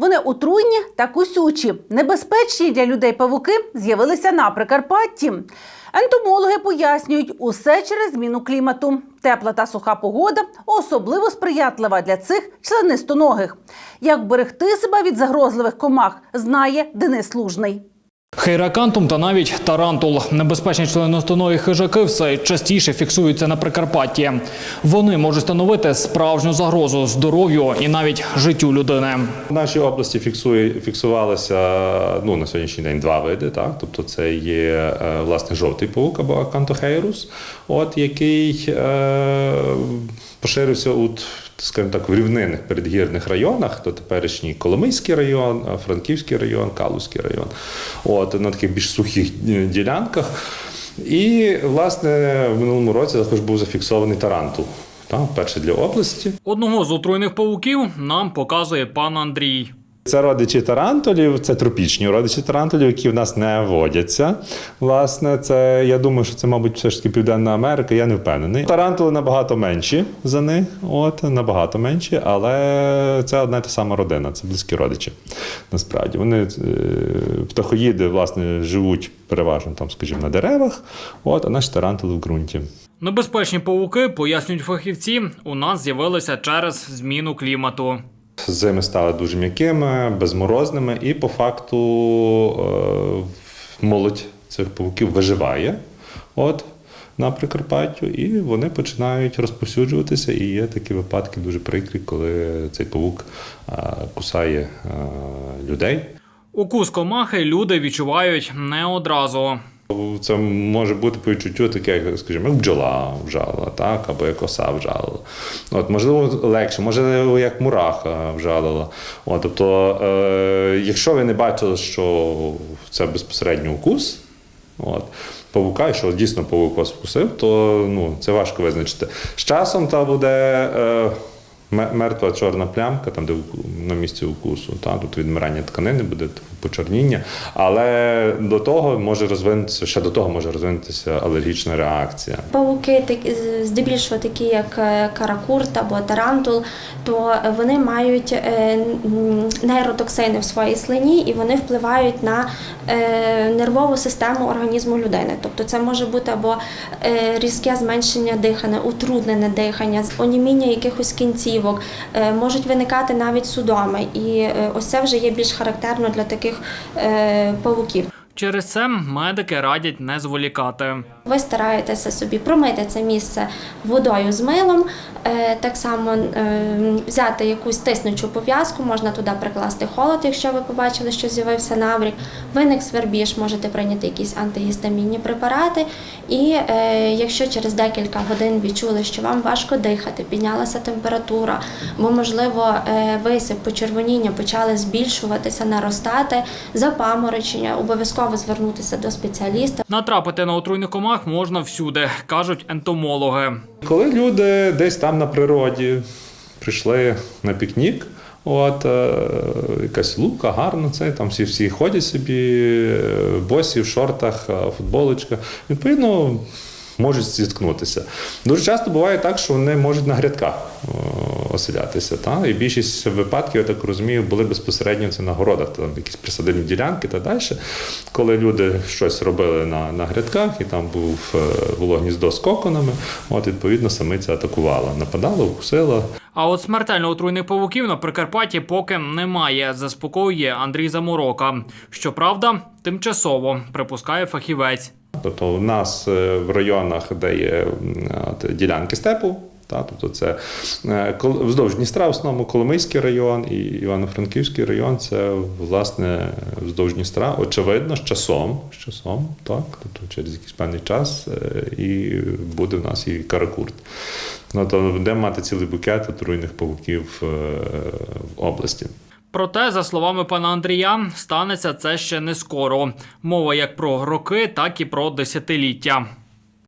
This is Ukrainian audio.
Вони отруйні та кусючі. Небезпечні для людей павуки з'явилися на Прикарпатті. Ентомологи пояснюють, усе через зміну клімату. Тепла та суха погода особливо сприятлива для цих членистоногих. Як берегти себе від загрозливих комах, знає Денис Лужний. Хейракантум та навіть тарантул. Небезпечні членостонові хижаки все частіше фіксуються на Прикарпатті. Вони можуть становити справжню загрозу здоров'ю і навіть життю людини. В нашій області фіксує, фіксувалося ну, на сьогоднішній день два види. Так? Тобто це є е, власне жовтий паук або акантохейрус, от, який е, поширився у, скажімо так, в рівнинних передгірних районах, то теперішній Коломийський район, е, Франківський район, Калузький район, от, на таких більш сухих е, ділянках. І, власне, в минулому році також був зафіксований тарантул. Та перше для області. Одного з отруйних павуків нам показує пан Андрій. Це родичі тарантулів, це тропічні родичі тарантулів, які в нас не водяться. Власне, це я думаю, що це, мабуть, все ж таки Південна Америка, я не впевнений. Тарантули набагато менші за них, от набагато менші, але це одна та сама родина, це близькі родичі. Насправді вони е, птахоїди, власне, живуть переважно там, скажімо, на деревах, от, а наші тарантули в ґрунті. Небезпечні павуки, пояснюють фахівці, у нас з'явилися через зміну клімату. Зими стали дуже м'якими, безморозними, і по факту е, молодь цих павуків виживає от, на Прикарпаттю, і вони починають розповсюджуватися. І є такі випадки дуже прикрі, коли цей павук е, кусає е, людей. Укус комахи люди відчувають не одразу. Це може бути по відчуттю таке, як, скажімо, як бджола вжалила, так, або як оса вжалила. От, можливо, легше, може, як мураха вжалила. От, тобто, е, якщо ви не бачили, що це безпосередньо укус, от, павука, і що дійсно павук вас вкусив, то ну, це важко визначити. З часом та буде. Е, Мертва чорна плямка, там, де на місці укусу, та, тут відмирання тканини буде почорніння, але до того може розвинутися, ще до того може розвинутися алергічна реакція. Павуки, здебільшого такі, як е, каракурт або тарантул, то вони мають е, нейротоксини в своїй слині і вони впливають на е, нервову систему організму людини. Тобто це може бути або різке зменшення дихання, утруднене дихання, оніміння якихось кінцівок, е, можуть виникати навіть судоми. І е, ось це вже є більш характерно для таких е, павуків. Через це медики радять не зволікати. Ви стараєтеся собі промити це місце водою з милом, е, так само е, взяти якусь тиснучу пов'язку, можна туди прикласти холод, якщо ви побачили, що з'явився наврік. Виник свербіж, можете прийняти якісь антигістамінні препарати. І е, якщо через декілька годин відчули, що вам важко дихати, піднялася температура, бо, можливо, висип, почервоніння почали збільшуватися, наростати, запаморочення, обов'язково звернутися до спеціаліста. Натрапити на отруйних комах можна всюди, кажуть ентомологи. Коли люди десь там на природі прийшли на пікнік, от е, якась лука, гарно це, там всі всі ходять собі, е, босі в шортах, е, футболочках. Відповідно, можуть зіткнутися. Дуже часто буває так, що вони можуть на грядках е, оселятися. Та? І більшість випадків, я так розумію, були безпосередньо це на городах, там якісь присадибні ділянки та далі. Коли люди щось робили на, на грядках, і там був е, було гніздо з коконами, от відповідно самиця атакувала, нападала, укусила. А от смертельно отруйних павуків на Прикарпатті поки немає, заспокоює Андрій Заморока. Щоправда, тимчасово припускає фахівець. Тобто у нас е, в районах, де є ділянки степу, та, тобто це е, вздовж Дністра, в основному Коломийський район і Івано-Франківський район, це власне вздовж Дністра. Очевидно, з часом, з часом, так, тобто через якийсь певний час е, і буде в нас і каракурт. Ну, то будемо мати цілий букет отруйних павуків е, в області. Проте, за словами пана Андрія, станеться це ще не скоро. Мова як про роки, так і про десятиліття.